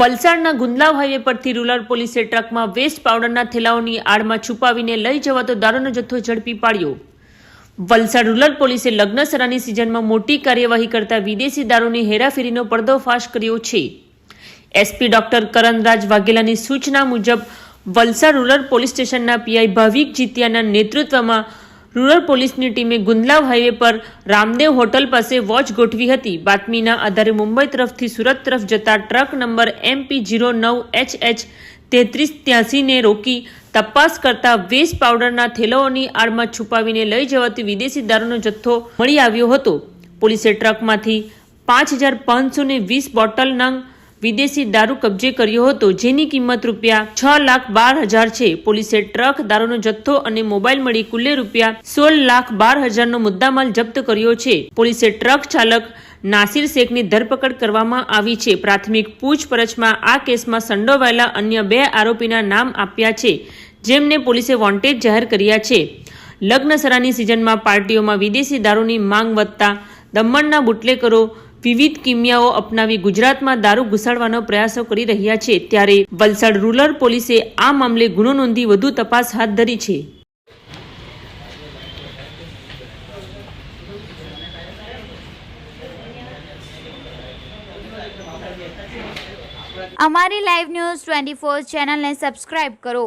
વલસાડના ગુંદલાવ હાઈવે પરથી રૂરલ પોલીસે ટ્રકમાં વેસ્ટ પાવડરના થેલાઓની આડમાં છુપાવીને લઈ જવાતો દારૂનો જથ્થો ઝડપી પાડ્યો. વલસાડ રૂરલ પોલીસે લગ્નસરાની સિઝનમાં મોટી કાર્યવાહી કરતા વિદેશી દારૂની હેરાફેરીનો પર્દોફાશ કર્યો છે. એસપી ડોક્ટર કરણરાજ વાઘેલાની સૂચના મુજબ વલસાડ રૂરલ પોલીસ સ્ટેશનના પીઆઈ ભાવિક જીતિયાના નેતૃત્વમાં રૂરલ પોલીસની ટીમે ગુંદલાવ હાઈવે પર રામદેવ હોટલ પાસે વોચ ગોઠવી હતી. બાતમીના આધારે મુંબઈ તરફથી સુરત તરફ જતા ટ્રક નંબર એમપી જીરો નવ એચ એચ તેત્રીસ ત્યાસીને રોકી તપાસ કરતા વેસ્ટ પાવડરના થેલાઓની આડમાં છુપાવીને લઈ જવાતી વિદેશી દારૂનો જથ્થો મળી આવ્યો હતો. પોલીસે ટ્રકમાંથી પાંચ હજાર પાંચસો વીસ બોટલ નંગ વિદેશી દારૂ કબજે કર્યો હતો, જેની કિંમત રૂપિયા છ લાખ બાર હજાર છે. પોલીસે ટ્રક દારૂનો જથ્થો અને મોબાઈલ મળી કુલ્લે રૂપિયા સોળ લાખ બાર હજારનો મુદ્દામાલ જપ્ત કર્યો છે. પોલીસે ટ્રક ચાલક નાસિર શેખની ધરપકડ કરવામાં આવી છે. પ્રાથમિક પૂછપરછમાં આ કેસમાં સંડોવાયેલા અન્ય બે આરોપીના નામ આપ્યા છે, જેમને પોલીસે વોન્ટેડ જાહેર કર્યા છે. લગ્નસરાની સિઝનમાં પાર્ટીઓમાં વિદેશી દારૂની માંગ વધતા દમણના બુટલેકરો વિવિધ કિમિયાઓ અપનાવી ગુજરાતમાં દારૂ ઘુસાડવાનો પ્રયાસો કરી રહ્યા છે, ત્યારે વલસાડ રૂરલ પોલીસે આ મામલે ગુનો નોંધી વધુ તપાસ હાથ ધરી છે. અમારી લાઈવ ન્યૂઝ ટ્વેન્ટી ફોર ચેનલને સબસ્ક્રાઇબ કરો.